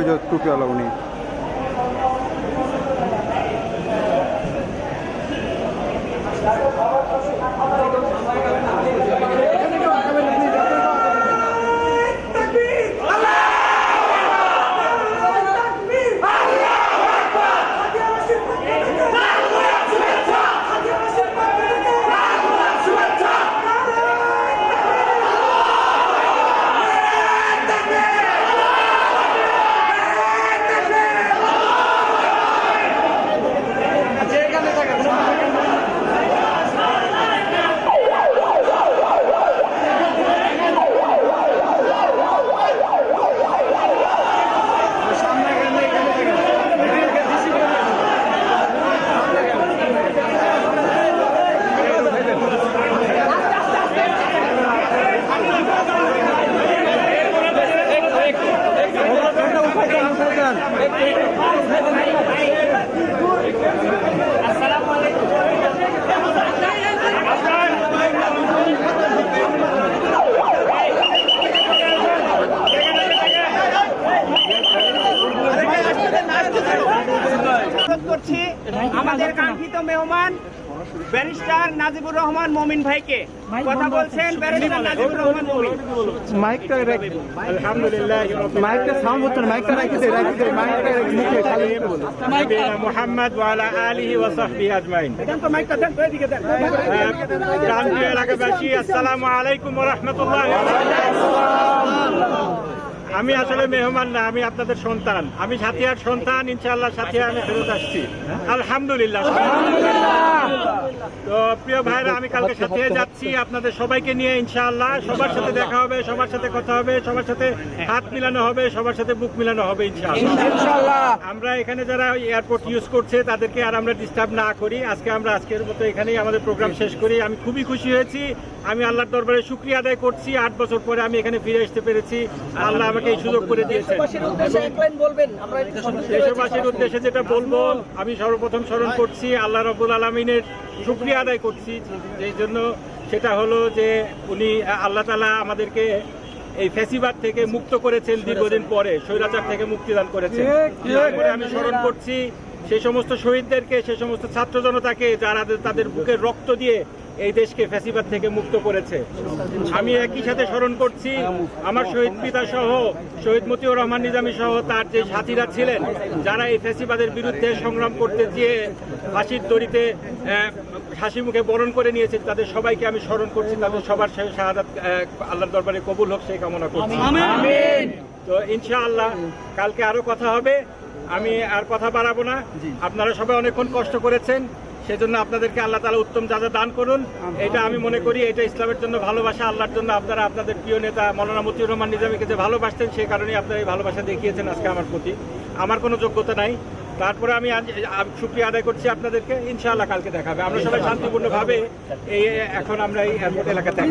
ওই যে টুপিওয়ালা উনি অনুরোধ করছি আমাদের কাঙ্ক্ষিত মেহমান ব্যারিস্টার নাজিবুর রহমান মমিন ভাইকে। কথা বলছেন ব্যারিস্টার নাজিবুর রহমান মমিন। মাইকটা আলহামদুলিল্লাহ। মাইকটা সাউন্ড হচ্ছে মাইকটা রাখি দে রাখি দে মাইকটা মুখে খালি মুহাম্মদ ওয়া আলা আলিহি ওয়া সাহবিহি আজমাইন। দেন তো মাইকটা দেন তো এদিকে দেন। প্রান্তীয় এলাকাবাসী আসসালামু আলাইকুম ওয়া রাহমাতুল্লাহ আমি আসলে মেহমান না আমি আপনাদের সন্তান। আমি সাথিয়ার সন্তান ইনশাআল্লাহ সাথিয়া আমি ফেরত আসছি। আলহামদুলিল্লাহ। তো প্রিয় ভাইরা আমি কালকে সাথে যাচ্ছি আপনাদের সবাইকে নিয়ে ইনশাআল্লাহ। সবার সাথে দেখা হবে সবার সাথে কথা হবে সবার সাথে হাত মিলানো হবে সবার সাথে বুক মিলানো হবে ইনশাআল্লাহ। আমরা এখানে যারা এয়ারপোর্ট ইউজ করছে তাদেরকে আর আমরা ডিস্টার্ব না করি। আজকে আমরা আজকের মতো এখানেই আমাদের প্রোগ্রাম শেষ করি। আমি খুবই খুশি হয়েছি। আমি আল্লাহর দরবারে শুক্রিয়া আদায় করছি। আট বছর পরে আমি এখানে ফিরে আসতে পেরেছি। আল্লাহ আমাকে এই সুযোগ করে দিয়েছেন। দেশবাসীর উদ্দেশ্যে যেটা বলব আমি সর্বপ্রথম স্মরণ করছি আল্লাহ রবুল আলমিনের শুক্রিয়া আদায় করছি। এই জন্য সেটা হলো যে উনি আল্লাহ তালা আমাদেরকে এই ফেসিবাদ থেকে মুক্ত করেছেন দীর্ঘদিন পরে স্বৈরাচার থেকে মুক্তিদান করেছেন। আমি স্মরণ করছি সেই সমস্ত শহীদদেরকে সেই সমস্ত ছাত্র জনতাকে যারা তাদের বুকের রক্ত দিয়ে এই দেশকে ফ্যাসিবাদ থেকে মুক্ত করেছে। আমি একই সাথে স্মরণ করছি আমার শহীদ পিতা সহ শহীদ মতিউর রহমান নিজামী সহ তার যে সাথীরা ছিলেন যারা এই ফ্যাসিবাদের বিরুদ্ধে সংগ্রাম করতে গিয়ে ফাঁসির দড়িতে হাসি মুখে বরণ করে নিয়েছে তাদের সবাইকে আমি স্মরণ করছি তাদের সবার শাহাদ আল্লাহর দরবারে কবুল হোক সেই কামনা করছি। তো ইনশাআল্লাহ কালকে আরও কথা হবে আমি আর কথা বাড়াবো না। আপনারা সবাই অনেকক্ষণ কষ্ট করেছেন সেজন্য আপনাদেরকে আল্লাহ তালা উত্তম যা যা দান করুন। এটা আমি মনে করি এটা ইসলামের জন্য ভালোবাসা আল্লাহর জন্য আপনারা আপনাদের প্রিয় নেতা মৌলানা মতিউর রহমান নিজামীকে যে ভালোবাসতেন সেই কারণেই আপনারা এই ভালোবাসা দেখিয়েছেন আজকে আমার প্রতি। আমার কোনো যোগ্যতা নাই। তারপরে আমি আজ আ- আদায় করছি আপনাদেরকে। ইনশাআল্লাহ কালকে দেখাবে। আমরা সবাই শান্তিপূর্ণভাবে এই এখন আমরা এই এয়ারপোর্ট এলাকাতে